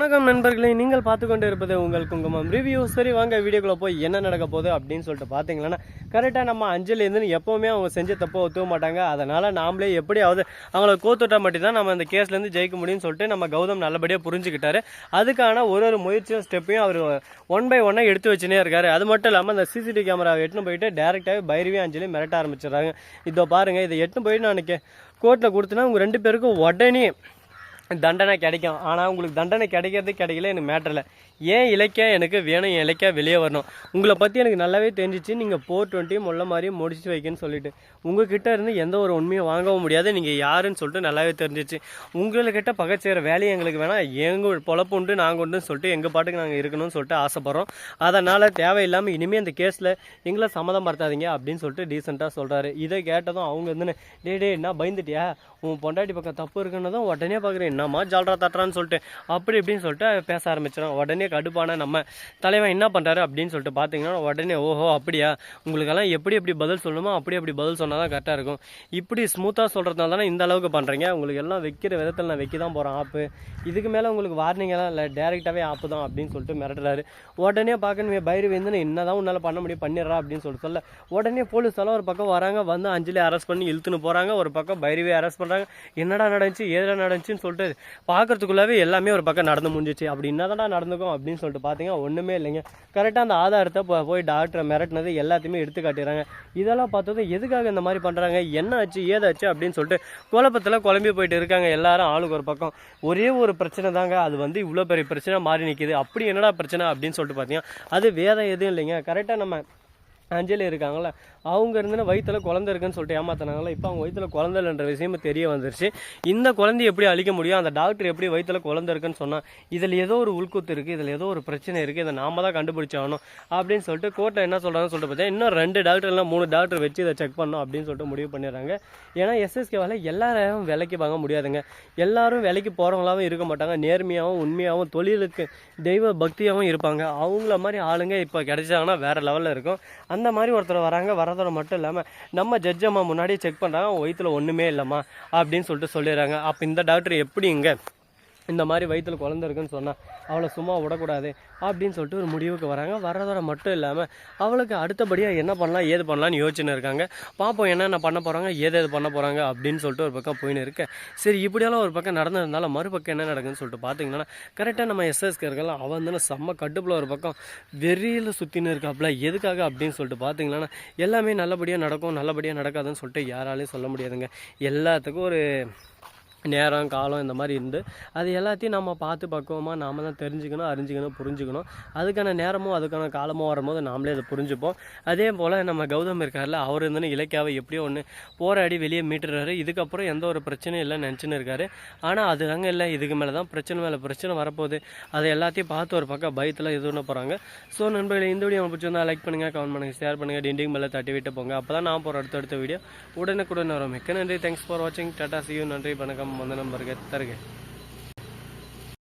வணக்கம் நண்பர்களே நீங்கள் பார்த்து கொண்டு இருப்பது உங்கள் குங்குமம் ரிவ்யூ சரி வாங்க வீடியோக்குள்ள போய் என்ன நடக்க போகுது அப்படின்னு சொல்லிட்டு பார்த்தீங்கன்னா கரெக்டாக நம்ம அஞ்சலிருந்து எப்போவுமே அவங்க செஞ்ச தப்போ ஒத்துக்க மாட்டாங்க. அதனால் நாமளே எப்படியாவது அவங்கள கோத்துட்டா மட்டும்தான் நம்ம அந்த கேஸ்லேருந்து ஜெயிக்க முடியும்னு சொல்லிட்டு நம்ம கௌதம் நல்லபடியாக புரிஞ்சுக்கிட்டாரு. அதுக்கான ஒரு ஒரு முயற்சியும் ஸ்டெப்பையும் அவர் ஒன் பை ஒன்னாக எடுத்து வச்சுனே இருக்காரு. அது மட்டும் இல்லாமல் அந்த சிசிடிவி கேமராவை எட்டுன்னு போயிட்டு டேரெக்டாகவே பைரவி அஞ்சலி மிரட்ட ஆரம்பிச்சிடுறாங்க. இதோ பாருங்கள் இதை எட்டுன்னு போயிட்டு நான் கோர்ட்டில் கொடுத்தனா உங்கள் ரெண்டு பேருக்கும் உடனே தண்டனை கிடைக்கும். ஆனால் உங்களுக்கு தண்டனை கிடைக்கிறது கிடைக்கல எனக்கு மேட்டரில் ஏன் இலக்கியம் எனக்கு வேணும் என் இலக்கியம் வெளியே வரணும்? உங்களை பற்றி எனக்கு நல்லாவே தெரிஞ்சிச்சு. நீங்கள் போர் டுவெண்ட்டி முள்ள மாதிரி முடிச்சு வைக்கன்னு சொல்லிட்டு. உங்ககிட்ட இருந்து எந்த ஒரு உண்மையும் வாங்கவும் முடியாது. நீங்கள் யாருன்னு சொல்லிட்டு நல்லாவே தெரிஞ்சிச்சு. உங்கள்கிட்ட பகை செய்கிற வேலையை எங்களுக்கு வேணாம். எங்கள் பொழப்பு உண்டு நாங்கள் உண்டுன்னு சொல்லிட்டு எங்கள் பாட்டுக்கு நாங்கள் இருக்கணும்னு சொல்லிட்டு ஆசைப்பட்றோம். அதனால் தேவையில்லாமல் இனிமேல் இந்த கேஸில் எங்களை சம்மதப்படுத்தாதீங்க அப்படின்னு சொல்லிட்டு டீசெண்டாக சொல்கிறாரு இதை கேட்டதும் அவங்க வந்து டே டே என்ன பயந்துட்டியா? உன் பொண்டாட்டி பக்கம் தப்பு இருக்குன்னு தான் உடனே பார்க்குறேன் என்னம்மா ஜால்ரா தட்டுறான்னு சொல்லிட்டு அப்படி இப்படின்னு சொல்லிட்டு பேச ஆரம்பிச்சிடும். உடனே கடுப்பான நம்ம தலைவன் என்ன பண்ணுறாரு அப்படின்னு சொல்லிட்டு பார்த்தீங்கன்னா உடனே ஓஹோ அப்படியா? உங்களுக்கெல்லாம் எப்படி எப்படி பதில் சொல்லணுமோ அப்படி அப்படி பதில் சொன்னால் தான் கரெக்டாக இருக்கும். இப்படி ஸ்மூத்தாக சொல்கிறதுனால தானே இந்த அளவுக்கு பண்ணுறீங்க உங்களுக்கு எல்லாம் வைக்கிற விதத்தில் நான் வைக்க தான் போகிறேன் ஆப்பு. இதுக்கு மேலே உங்களுக்கு வார்னிங் எல்லாம் இல்லை டேரெக்டாகவே ஆப்பு தான் அப்படின்னு சொல்லிட்டு மிரட்டுறாரு. உடனே பார்க்கணும் பயிர் வேந்துன்னு என்ன தான் உன்னால் பண்ண முடியும் பண்ணிடுறா அப்படின்னு சொல்லிட்டு சொல்ல. உடனே போலீஸ் எல்லாம் ஒரு பக்கம் வராங்க வந்து அஞ்சலி அரெஸ்ட் பண்ணி இழுத்துன்னு போகிறாங்க ஒரு பக்கம் பைரவே அரெஸ்ட் பண்ணுறாங்க என்னடா நடந்துச்சு ஏதா நடந்துச்சுன்னு சொல்லிட்டு பார்க்கறதுக்குள்ளாவே எல்லாமே ஒரு பக்கம் நடந்து முடிஞ்சிச்சு. அப்படி என்னதான்டா நடந்துக்கும் அப்படின்னு சொல்லிட்டு பார்த்தீங்கன்னா ஒன்றுமே இல்லைங்க. கரெக்டாக அந்த ஆதாரத்தை போ- போய் டாக்டரை மிரட்டினது எல்லாத்தையுமே எடுத்து காட்டிடுறாங்க. இதெல்லாம் பார்த்ததும் எதுக்காக இந்த மாதிரி பண்ணுறாங்க என்ன ஆச்சு? ஏதாச்சு அப்படின்னு சொல்லிட்டு குழப்பத்தில் குழம்பி போயிட்டு இருக்காங்க. எல்லாரும் ஆளுக்கு ஒரு பக்கம். ஒரே ஒரு பிரச்சனை தாங்க. அது வந்து இவ்வளோ பெரிய பிரச்சனை மாறி நிற்கிது அப்படி என்னடா பிரச்சனை அப்படின்னு சொல்லிட்டு பார்த்தீங்கன்னா அது வேதம் எதுவும் இல்லைங்க. கரெக்டாக நம்ம அஞ்சலி இருக்காங்கள அவங்க இருந்து வயிற்றில் குழந்தை இருக்குன்னு சொல்லிட்டு ஏமாத்தினாங்களா இப்போ அவங்க வயிற்றில் குழந்தை இல்லைன்ற விஷயமே தெரிய வந்துருச்சு. இந்த குழந்தைய எப்படி அழிக்க முடியும்? அந்த டாக்டர் எப்படி வயிற்றில் குழந்தை இருக்குன்னு சொன்னால் இதில் ஏதோ ஒரு உள்குத்து இருக்குது இதில் ஏதோ ஒரு பிரச்சனை இருக்குது இதை நாம தான் கண்டுபிடிச்சாகணும். அப்படின்னு சொல்லிட்டு கோர்ட்டில் என்ன சொல்கிறாங்கன்னு சொல்லிட்டு பார்த்தா இன்னும் ரெண்டு டாக்டர் இல்லை மூணு டாக்டர் வச்சு இதை செக் பண்ணணும் அப்படின்னு சொல்லிட்டு முடிவு பண்ணிடுறாங்க. ஏன்னா எஸ்எஸ்கேவால் எல்லாரும் விலைக்கு வாங்க முடியாதுங்க. எல்லாரும் விலைக்கு போகிறவங்களாவும் இருக்க மாட்டாங்க. நேர்மையாகவும் உண்மையாகவும் தொழிலுக்கு தெய்வ பக்தியாகவும் இருப்பாங்க. அவங்கள மாதிரி ஆளுங்க இப்போ கிடைச்சாங்கன்னா வேறு லெவலில் இருக்கும். அந்த அந்த மாதிரி ஒருத்தர் வராங்க வரதோட மட்டும் இல்லாமல் நம்ம ஜட்ஜ் அம்மா முன்னாடியே செக் பண்ணுறாங்க வயிற்றுல ஒன்றுமே இல்லைம்மா அப்படின்னு சொல்லிட்டு சொல்லிடுறாங்க. அப்போ இந்த டாக்டர் எப்படி இங்கே இந்த மாதிரி வயிற்றுல குழந்த இருக்குன்னு சொன்னால் அவளை சும்மா விடக்கூடாது அப்படின்னு சொல்லிட்டு ஒரு முடிவுக்கு வராங்க. வர்றதோட மட்டும் இல்லாமல் அவளுக்கு அடுத்தபடியாக என்ன பண்ணலாம் ஏது பண்ணலாம்னு யோசிச்சுன்னு இருக்காங்க. பார்ப்போம் என்னென்ன பண்ண போகிறாங்க ஏது எது பண்ண போகிறாங்க அப்படின்னு சொல்லிட்டு ஒரு பக்கம் போயின்னு இருக்கு. சரி இப்படியெல்லாம் ஒரு பக்கம் நடந்ததுனால மறுபக்கம் என்ன நடக்குதுன்னு சொல்லிட்டு பார்த்தீங்கன்னா கரெக்டாக நம்ம எஸ்எஸ்கே இருக்கலாம் அவன் வந்து செம்ம கட்டுப்பில் ஒரு பக்கம் வெறியில் சுற்றின்னு இருக்காப்புல எதுக்காக அப்படின்னு சொல்லிட்டு பார்த்தீங்கன்னா எல்லாமே நல்லபடியாக நடக்கும் நல்லபடியாக நடக்காதுன்னு சொல்லிட்டு யாராலையும் சொல்ல முடியாதுங்க. எல்லாத்துக்கும் ஒரு நேரம் காலம் இந்த மாதிரி இருந்து அது எல்லாத்தையும் நம்ம பார்த்து பக்குவமாக நாம் தான் தெரிஞ்சுக்கணும் அறிஞ்சிக்கணும் புரிஞ்சுக்கணும். அதுக்கான நேரமும் அதுக்கான காலமும் வரும்போது நாமளே அதை புரிஞ்சுப்போம். அதே போல் நம்ம கௌதம் இருக்கார்ல அவர் இருந்துன்னு இலக்கியாவை எப்படியோ ஒன்று போராடி வெளியே மீட்டுறாரு. இதுக்கப்புறம் எந்த ஒரு பிரச்சனையும் இல்லை நினச்சின்னு இருக்காரு. ஆனால் அது தாங்க இல்லை இதுக்கு மேலே தான் பிரச்சனை மேலே பிரச்சனை வரப்போகுது. அதை எல்லாத்தையும் பார்த்து ஒரு பக்கம் பயத்தில் இது பண்ண போகிறாங்க ஸோ நண்பர்களே இந்த வீடியோ உங்களுக்கு பிடிச்சிருந்தா லைக் பண்ணுங்கள் கமெண்ட் பண்ணுங்கள் ஷேர் பண்ணுங்கள் டிண்டிங் மேலே தட்டி விட்டு போங்க. அப்போ தான் நான் போகிற அடுத்தடுத்த வீடியோ உடனுக்குடன் வரும். மிக்க நன்றி. தேங்க்ஸ் ஃபார் வாட்சிங் டாட்டா சியூ நன்றி வணக்கம். ನಮ್ಮ ಒಂದು ನಂಬರ್ಗೆ ತರಗೆ.